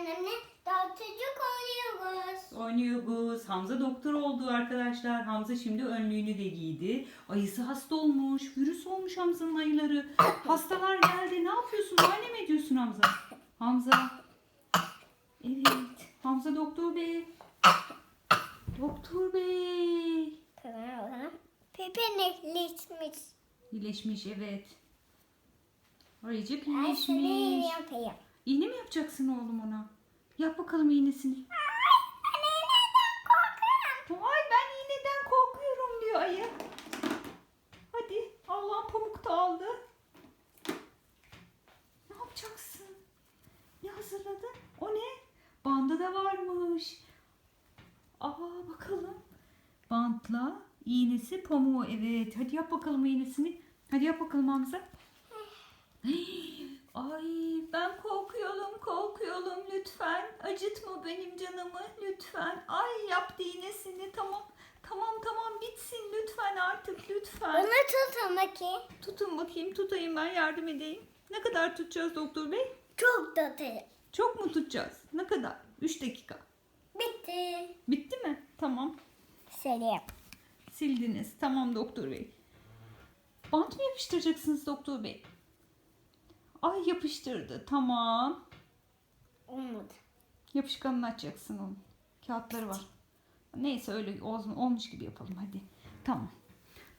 annemle dağıtıcı koyuyoruz. Oynuyoruz. Hamza doktor oldu arkadaşlar. Hamza şimdi önlüğünü de giydi. Ayısı hasta olmuş. Virüs olmuş Hamza'nın ayıları. Hastalar geldi. Ne yapıyorsun? Anne mi ediyorsun Hamza? Hamza. Evet. Hamza doktor bey. Doktor bey. Pepe netleşmiş. İyileşmiş evet. Ayıcık Ben şunu iyileşmiş. yapayım. İğne mi yapacaksın oğlum ona? Yap bakalım iğnesini. Ay ben iğneden korkuyorum diyor ayı. Hadi Allah'ın pamuk da aldı. Ne yapacaksın? Ne hazırladın? O ne? Bandı da varmış. Aa bakalım. Bantla iğnesi pamuğu evet. Hadi yap bakalım iğnesini. Hadi yap bakalım Hamza. Ay ben korkuyorum korkuyorum lütfen. Acıtma benim canımı lütfen. Ay yaptı iğnesini tamam. Tamam tamam bitsin lütfen artık lütfen. Onu tutun bakayım. Tutun bakayım tutayım ben yardım edeyim. Ne kadar tutacağız doktor bey? Çok tutayım. Çok mu tutacağız? Ne kadar? 3 dakika. Bitti. Bitti mi? Tamam. Söyleyeyim. Sildiniz. Tamam doktor bey. Bant mı yapıştıracaksınız doktor bey? Ay yapıştırdı. Tamam. Olmadı. Yapışkanını açacaksın onun. Kağıtları var. Neyse öyle ol- olmuş gibi yapalım hadi. Tamam.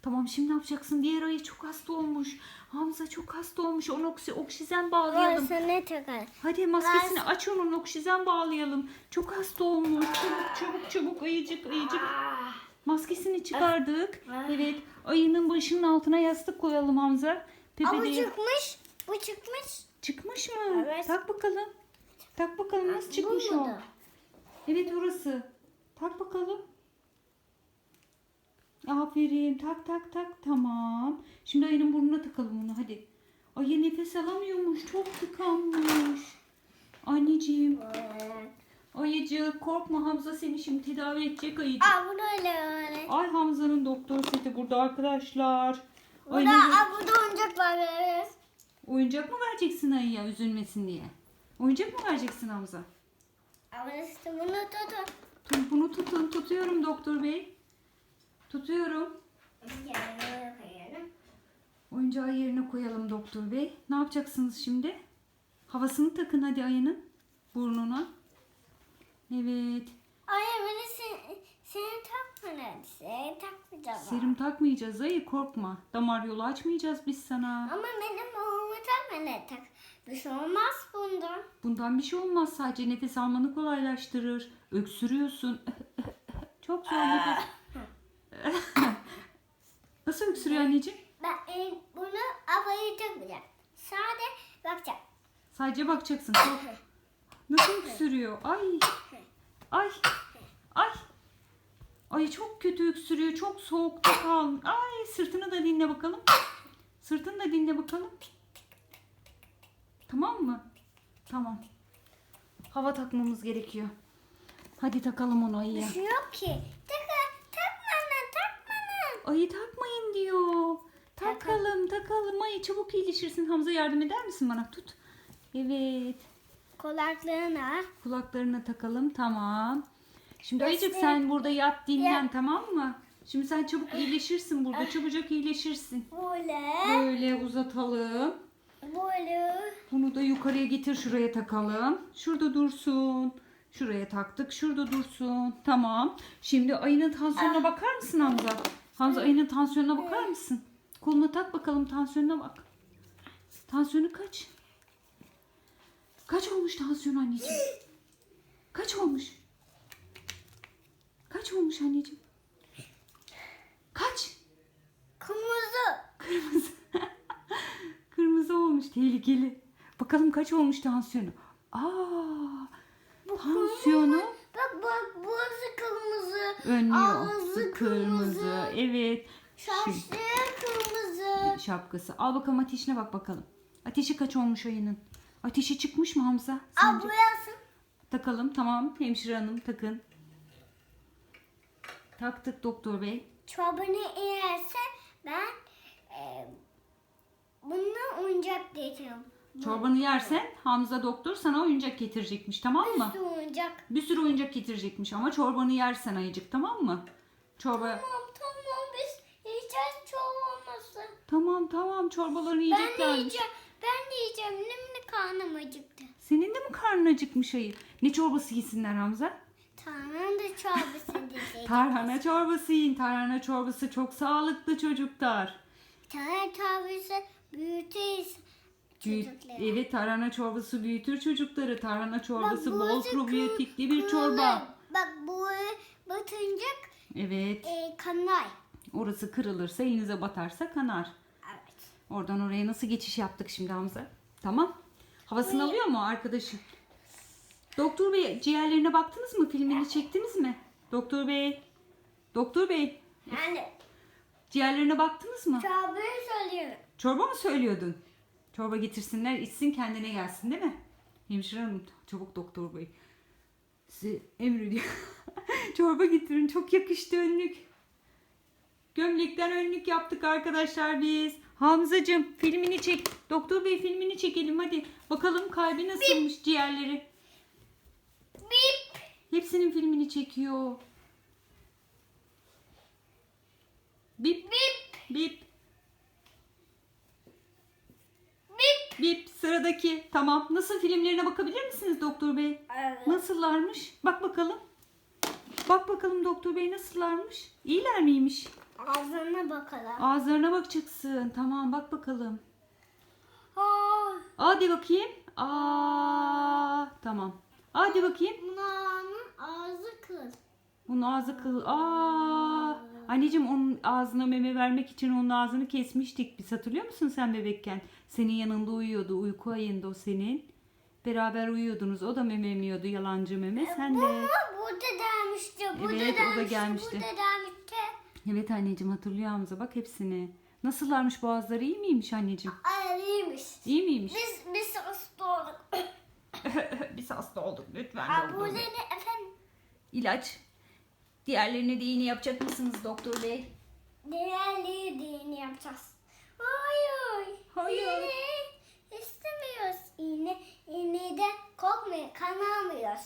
Tamam şimdi ne yapacaksın? Diğer ayı çok hasta olmuş. Hamza çok hasta olmuş. Ona oksi- oksijen bağlayalım. Orası ne takar? Hadi maskesini aç onun oksijen bağlayalım. Çok hasta olmuş. Çabuk çabuk çabuk ayıcık ayıcık. Maskesini çıkardık. Ah. Evet. Ayının başının altına yastık koyalım Hamza. Bu de- çıkmış. Bu çıkmış. Çıkmış mı? Evet. Tak bakalım. Tak bakalım nasıl çıkmış Bu o? Evet orası. Tak bakalım. Aferin. Tak tak tak. Tamam. Şimdi ayının burnuna takalım onu hadi. Ayı nefes alamıyormuş. Çok tıkanmış. Anneciğim. Ayıcık korkma Hamza seni şimdi tedavi edecek ayıcık. Aa bu da öyle öyle. Ay Hamza'nın doktor seti burada arkadaşlar. Bu da, Ayının- aa, bu da oyuncak var. evet. Oyuncak mı vereceksin ayıya üzülmesin diye? Oyuncak mı vereceksin Hamza? Burası da bunu tutun. Tut, bunu tutun. Tutuyorum doktor bey. Tutuyorum. Yanına koyalım. Oyuncağı yerine koyalım doktor bey. Ne yapacaksınız şimdi? Havasını takın hadi ayının burnuna. Evet. Ay beni sen, seni takma hadi. Seni takmayacağım. Serum takmayacağız ayı korkma. Damar yolu açmayacağız biz sana. Ama benim oğlumu takma ne tak. Bir şey olmaz bundan. Bundan bir şey olmaz sadece nefes almanı kolaylaştırır. Öksürüyorsun. Çok zor nefes. Nasıl öksürüyor anneciğim? Ben e, bunu havayı takmayacağım. Sade bakacağım. Sadece bakacaksın. Çok... Nasıl öksürüyor? Ay. Ay. Ay. Ay çok kötü öksürüyor. Çok soğukta kalmış. Ay sırtını da dinle bakalım. Sırtını da dinle bakalım. Tamam mı? Tamam. Hava takmamız gerekiyor. Hadi takalım onu ayıya. Yok ki. Takma, takma lan, takma lan. Ayı takmayın diyor. Takalım takalım. Ayı çabuk iyileşirsin. Hamza yardım eder misin bana? Tut. Evet. Kulaklarına. Kulaklarına takalım. Tamam. Şimdi Ayıcık sen burada yat dinlen Ya. tamam mı? Şimdi sen çabuk iyileşirsin burada. Çabucak iyileşirsin. Böyle. Böyle uzatalım. Böyle. Bunu da yukarıya getir şuraya takalım. Şurada dursun. Şuraya taktık. Şurada dursun. Tamam. Şimdi ayının tansiyonuna bakar mısın Hamza? Hamza ayının tansiyonuna bakar mısın? Koluna tak bakalım tansiyonuna bak. Tansiyonu kaç? Kaç olmuş tansiyon anneciğim? Kaç olmuş? Kaç olmuş anneciğim? Kaç? Kırmızı. Kırmızı. Kırmızı olmuş. Tehlikeli. Bakalım kaç olmuş tansiyonu. Aa, tansiyonu Bak bak burası kırmızı. önlüyor. Ağzı kırmızı. kırmızı. Evet. Saçları kırmızı. şapkası. Al bakalım ateşine bak bakalım. Ateşi kaç olmuş ayının? Ateşi çıkmış mı Hamza? Sence? burası. Takalım tamam. Hemşire hanım takın. Taktık doktor bey. Çobunu iyerse ben bununla oyuncak diyeceğim. Çorbanı yersen Hamza doktor sana oyuncak getirecekmiş tamam mı? Üstü oyuncak. Bir sürü oyuncak getirecekmiş ama çorbanı yersen ayıcık tamam mı? Çorba. Tamam tamam biz yiyeceğiz çoğu olmasın. Tamam tamam çorbalarını Ben de yiyeceğim. Ben de yiyeceğim. Şimdi karnım acıktı. Senin de mi karnın acıkmış ayı? Ne çorbası yesinler Hamza? Tanrım da çorbası diyecek. Tarhana çorbası yiyin. Tarhana çorbası çok sağlıklı çocuklar. Tanrı çorbası büyütüyoruz Büyüt- çocukları. evet tarhana çorbası büyütür çocukları. Tarhana çorbası Bak, bol probiyotikli bir çorba. Bak bu batıncak Evet. e, kanay. Orası kırılırsa elinize batarsa kanar. Evet. Oradan oraya nasıl geçiş yaptık şimdi Hamza? Tamam. Havasını alıyor mu arkadaşın? Doktor Bey ciğerlerine baktınız mı? Filmini çektiniz mi? Doktor Bey. Doktor Bey. Yani Ciğerlerine baktınız mı? çorbayı söylüyorum. Çorba mı söylüyordun? Çorba getirsinler içsin kendine gelsin değil mi? Hemşire hanım çabuk doktor bey. Size emrediyor. Çorba getirin çok yakıştı önlük. Gömlekten önlük yaptık arkadaşlar biz. Hamzacığım filmini çek. Doktor bey filmini çekelim hadi. Bakalım kalbi nasılmış ciğerleri. Bip. Hepsinin filmini çekiyor. Bip Bip. bip Bip. bip sıradaki. Tamam. Nasıl filmlerine bakabilir misiniz doktor bey? Evet. Nasıllarmış? Bak bakalım. Bak bakalım doktor bey nasıllarmış? İyiler miymiş? Ağzına bakalım. Ağızlarına bakacaksın. Tamam bak bakalım. Aa, Aa de bakayım. Aa tamam. Aa de bakayım. bunun ağzı kız. Bunun ağzı kıl. Aa. Anneciğim onun ağzına meme vermek için onun ağzını kesmiştik. Biz hatırlıyor musun sen bebekken? Senin yanında uyuyordu. Uyku ayında o senin. Beraber uyuyordunuz. O da meme emiyordu. Yalancı meme. Sen de. Ama burada gelmişti. Burada Evet, o da gelmişti. gelmişti. Burada gelmişti. Evet anneciğim hatırlıyor Hamza. Bak hepsini. Nasıllarmış boğazları iyi miymiş anneciğim? Ay iyiymiş. İyi miymiş? Biz biz hasta olduk. Biz hasta olduk lütfen doktor burada ne efendim? İlaç. Diğerlerine de iğne yapacak mısınız doktor bey? Değerli düğünü yapacağız. Hayır. Hayır. İğne istemiyoruz. İğne, iğneden korkmuyor. Kanamıyoruz.